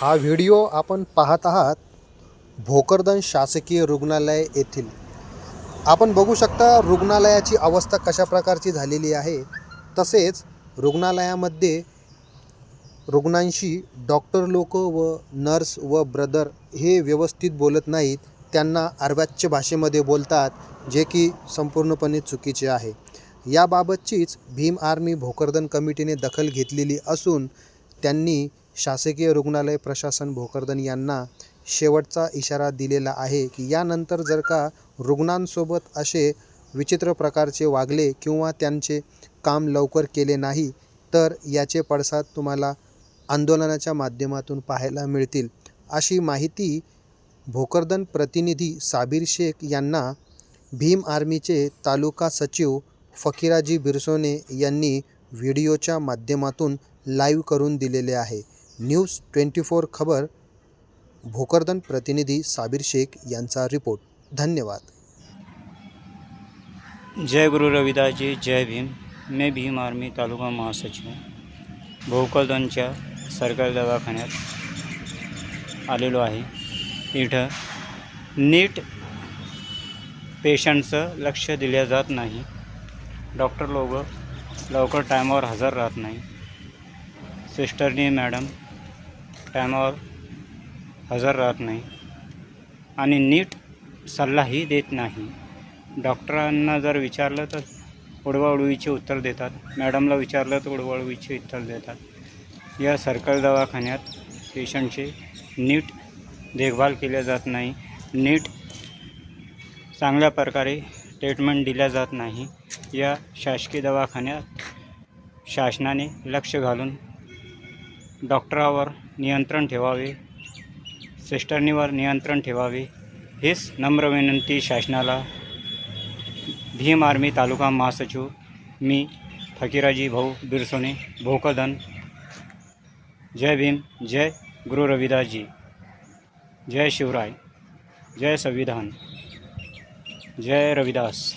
हा व्हिडिओ आपण पाहत आहात भोकरदन शासकीय रुग्णालय येथील. आपण बघू शकता रुग्णालयाची अवस्था कशा प्रकारची झालेली आहे. तसेच रुग्णालयामध्ये रुग्णांशी डॉक्टर लोक व नर्स व ब्रदर हे व्यवस्थित बोलत नाहीत. त्यांना अर्वाच्य भाषेमध्ये बोलतात जे की संपूर्णपणे चुकीचे आहे. याबाबतचीच भीम आर्मी भोकरदन कमिटीने दखल घेतलेली असून त्यांनी शासकीय रुग्णालय प्रशासन भोकरदन यांना शेवटचा इशारा दिलेला आहे की यानंतर जर का रुग्णांसोबत असे विचित्र प्रकारचे वागले किंवा त्यांचे काम लवकर केले नाही तर याचे पडसाद तुम्हाला आंदोलनाच्या माध्यमातून पाहायला मिळतील. अशी माहिती भोकरदन प्रतिनिधी साबीर शेख यांना भीम आर्मीचे तालुका सचिव फकीराजी बिरसोने यांनी व्हिडिओच्या माध्यमातून लाईव्ह करून दिलेले आहे. न्यूज ट्वेंटी फोर खबर भोकरदन प्रतिनिधी साबीर शेख यांचा रिपोर्ट. धन्यवाद. जय गुरु रविदास जी जय भीम. मी भीम आर्मी तालुका महासचिव भोकरदनच्या सरकारी दवाखान्यात आलेलो आहे. इथं नीट पेशंटचं लक्ष दिल्या जात नाही. डॉक्टर लोक लवकर टायमावर हजर राहत नाही. सिस्टरनी मॅडम टायमावर हजर राहत नाही. आणि नीट सल्लाही देत नाही. डॉक्टरांना जर विचारलं तर उडवाउडवीचे उत्तर देतात. मॅडमला विचारलं तर उडवाउडवीचे उत्तर देतात. या सरकारी दवाखान्यात पेशंटचे नीट देखभाल केल्या जात नाही. नीट चांगल्या प्रकारे ट्रीटमेंट दिल्या जात नाही. या शासकीय दवाखान्यात शासनाने लक्ष घालून डॉक्टरावर नियंत्रण ठेवावे सिस्टर्नीवर नियंत्रण ठेवावे हेच नम्र विनंती शासनाला. भीम आर्मी तालुका महासचिव मी फकीराजी भाऊ बिरसोने भोकदन. जय भीम जय गुरु रविदासजी. जय शिवराय जय संविधान. जय रविदास.